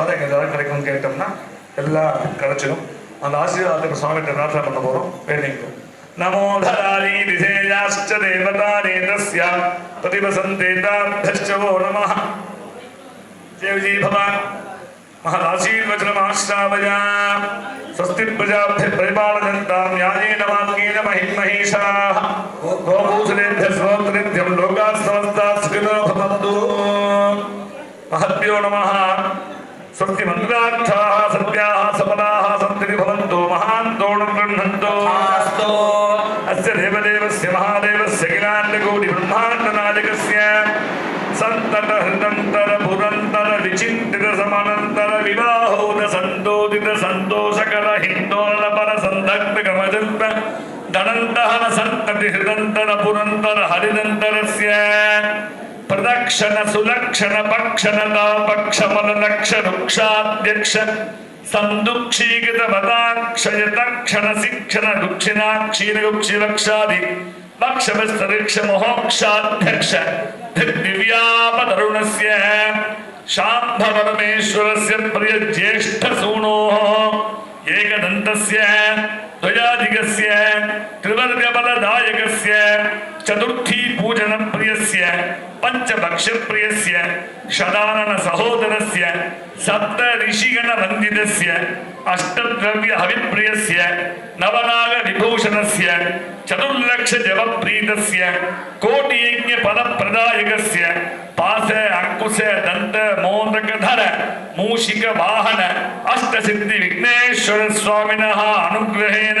ஆசீர்வாதம் எங்கள் எல்லாரும் கிடைக்கும்னு கேட்டோம்னா எல்லாம் கிடைச்சிடும் அந்த ஆசீர்வாதத்துக்கு சுவாமிகிட்ட பிரார்த்தனை பண்ண போகிறோம் வேண்டிக்கிறோம் नमो धरारी विधेयाश्च देवता नेत्रस्य प्रतिवसन्तेताभ्यश्च वो नमः देवजी भवान् महदाशीर्वचनमाश्रावया स्वस्ति प्रजाभ्यः परिपालयन्तां न्यायेन मार्गेण महिमहिषाः गोभूषणेभ्यः स्वोत्रेभ्यं लोकाः समस्ताः सुखिनो भवन्तु महद्भ्यो नमः సంతి మంగళాక్షా సత్యా సపదా సంతి భవంతో మహాంతోణం గృహంతో అస్య దేవదేవస్య మహాదేవస్య కిలాండకోటి బ్రహ్మాండ నాయకస్య సంతత హృదంతర పురంతర విచింతిత సమనంతర వివాహోద సంతోదిత సంతోషకర హిందోళన పర ధనంతహన సంతతి హృదంతర పురంతర హరిదంతరస్య प्रदक्षण सुलक्षण पक्षण पक्षमल लक्ष वृक्षाध्यक्ष संदुक्षीकृत वदाक्षय तक्षण शिक्षण दुक्षिणाक्षीरक्षिरक्षादि लक्षवस्तरिक्ष मोक्षाध्यक्ष दिव्यापतरुणस्य शाम्भ परमेश्वरस्य प्रिय ज्येष्ठ सूनोः एकदन्तस्य द्वयाधिकस्य त्रिवर्गबलदायकस्य चतुर्थी पूजन பஞ்சபக்ஷப்பிரியஸ்ய ஷதானன சகோதரஸ்ய சப்த ரிஷிகண வந்திதஸ்ய அஷ்டத்ரவிய ஹவிப்பிரியஸ்ய நவநாக விபூஷணஸ்ய சதுர்லக்ஷ ஜபப்ரீதஸ்ய கோட்டியஜ்ய பதப்பிரதாயகஸ்ய பாச அங்குச தந்த மோந்தகதர மூஷிக வாகன அஷ்டசித்தி விக்னேஸ்வர சுவாமினா அனுகிரகேன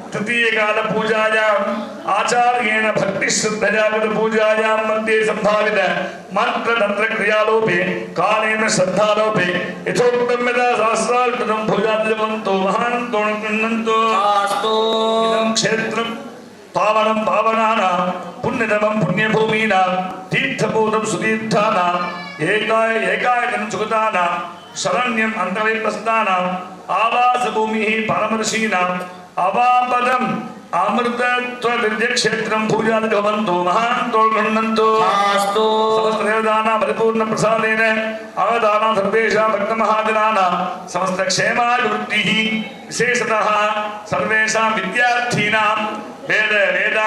कर्मणि तृतीयकाल पूजायाम् आचार्येण भक्तिश्रद्धया पूजायां मध्ये सम्भावित मन्त्रतन्त्रक्रियालोपे कालेन श्रद्धालोपे यथोक्तं यदा सहस्रार्पितं भुजाद्यवन्तो महान्तों गृह्णन्तो आस्तो इदं क्षेत्रं पावनं पावनानां पुण्यतमं पुण्यभूमीनां तीर्थभूतं सुतीर्थानाम् एकाय एकायकं सुगतानां शरण्यम् अन्तरेप्रस्थानाम् आवासभूमिः अवापदम् क्षेत्र पूजादि भवन्तु महान्तो गृह्णन्तु। अवदानां सर्वेषां भक्तमहाजनानां समस्तक्षेमाभिवृद्धिः विशेषतः सर्वेषां विद्यार्थीनां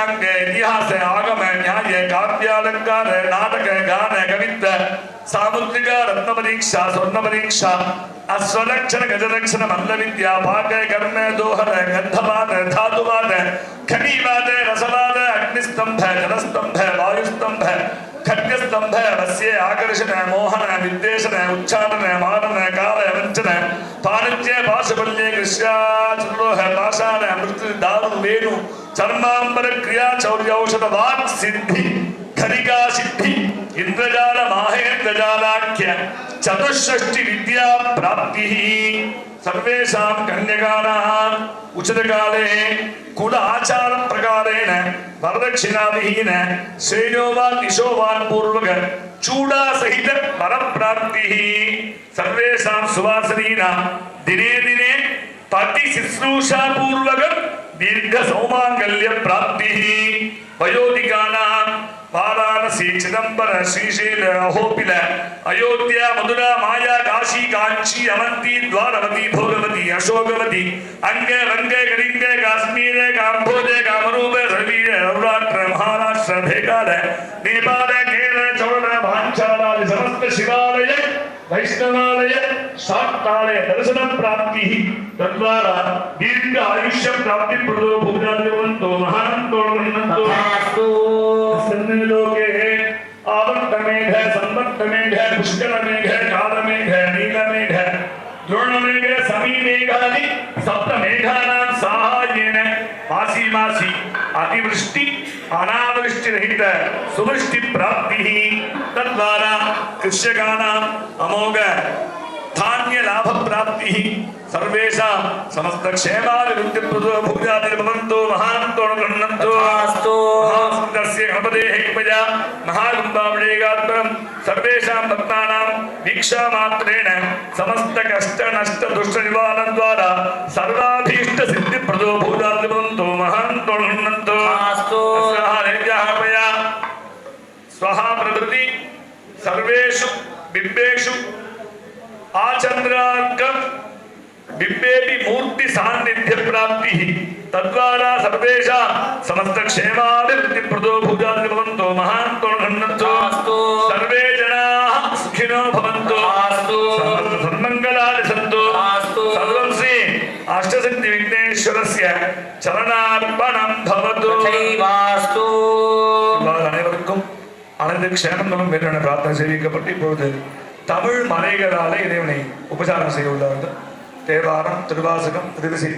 वेद वेदाङ्ग इतिहास आगम न्याय काव्यालङ्कार नाटक गान कवित्व सामुद्रिक रत्नपरीक्षा स्वर्णपरीक्षा अश्वलक्षण गजलक्षण मल्लविद्या पाक कर्म दोहन गन्धवाद धातुवाद खनीवाद रसवाद अग्निस्तंभ जलस्तंभ वायुस्तंभ खड्गस्तंभ वस्य आकर्षण मोहन विद्वेषण उच्चारण मानन काल वञ्चन पाणिज्य पाशबल्ये कृष्याचलोह पाषाण मृत्यु दारु वेणु चर्मांबर क्रिया चौर्यौषध वाक् सिद्धि खनिका सिद्धि, इंद्रजाल माहेन्द्रजालाख्य चतुष्षष्टि विद्या प्राप्तिः। सर्वेषां कन्यकानाम् उचितकाले, कुल आचार प्रकारेण, वरदक्षिणाविहीन श्रेयोवान् निशोवान् पूर्वक चूडा सहित वरप्राप्तिः सर्वेषां सुवासनीनां, दिने दिने, पति शुश्रूषा पूर्वकं दीर्घ सौमाङ्गल्य प्राप्तिः। वयोधिकानां वाराणसी, चिदंबर, श्रीशैल, अहोपिल, अयोध्या मधुरा माया, काशी, कांची अवंती द्वारवती, भोगवती, अशोकवती, अंग, रंग कलिंग काश्मीर, काम्भोज, कामरूप, सर्वीर नवरात्र महाराष्ट्र भेगाल नेपाल केरल चौड़ भांचाल समस्त शिवालय ವೈಷ್ಣವಾಲಯ ಸಾಕ್ತಾಲಯ ದರ್ಶನ ಪ್ರಾಪ್ತಿ ತದ್ವಾರ ದೀರ್ಘ ಆಯುಷ್ಯ ಪ್ರಾಪ್ತಿ ಪ್ರದೋ ಭೂಜಾದಿರುವಂತೋ ಮಹಾಂತೋ ಮನ್ನಂತೋ ಸನ್ನಿಲೋಕೆ ಆವರ್ತ ಮೇಘ ಸಂವರ್ತ ಮೇಘ ಪುಷ್ಕರ ಮೇಘ ಕಾಲ ಮೇಘ ನೀಲ ಮೇಘ ದ್ರೋಣ ಮೇಘ ಸಮೀ ಮೇಘಾದಿ ಸಪ್ತ ಮೇಘಾನಾಂ ಸಾಹಾಯೇನ ಮಾಸಿ ಮಾಸಿ अतिवृष्टि अनावृष्टिरहित सुवृष्टि प्राप्तिः तद्वारा कृष्यकाणाम् अमोघ धान्य लाभ प्राप्तिः सर्वेषां समस्त क्षेमादिवृत्ति भूजादिर्भवन्तु महान्तो गृह्णन्तु। तथास्तु। महासुन्दरस्य गणपतेः कृपया महाकुम्भावडेगात्मनं सर्वेषां भक्तानां दीक्षामात्रेण समस्त कष्ट नष्ट दुष्ट निवारण द्वारा सर्वाभीष्ट सिद्धिप्रदो भूतादिर्भवन्तु महान्तो गृह्णन्तु तथास्तु देव्याः कृपया स्वहा प्रभृति सर्वेषु ಲಿಂಗೇಶು ಆ ಚಂದ್ರಾಂಕಂ ಬಿಂಬೇಪಿ ಮೂರ್ತಿ ಸಾನ್ನಿಧ್ಯ ಪ್ರಾಪ್ತಿ ತದ್ವಾರ ಸರ್ವೇಶ ಸಮಸ್ತ ಕ್ಷೇಮಾಭಿವೃದ್ಧಿ ಪ್ರದೋ ಭೂಜಾತಿ ಭವಂತೋ ಮಹಾಂತೋ ಗಣ್ಣಂತೋ ಸರ್ವೇ ಜನಾ ಸುಖಿನೋ ಭವಂತೋ ಸನ್ಮಂಗಲಾನಿ ಸಂತೋ ಸರ್ವಂ ಶ್ರೀ ಅಷ್ಟಸಿದ್ಧಿ ವಿಘ್ನೇಶ್ವರಸ್ಯ ಚರಣಾರ್ಪಣಂ ಭವತು ವಾಸ್ತು അനേവർക്കും അനന്ത ക്ഷേമങ്ങളും വരെയാണ് പ്രാർത്ഥന സ്വീകരിക്കപ്പെട്ട് ഇപ്പോഴത്തെ தமிழ் மலைகளாலே இறைவனை உபசாரம் செய்ய உள்ளார்கள் தேவாரம் திருவாசகம் திருவிசை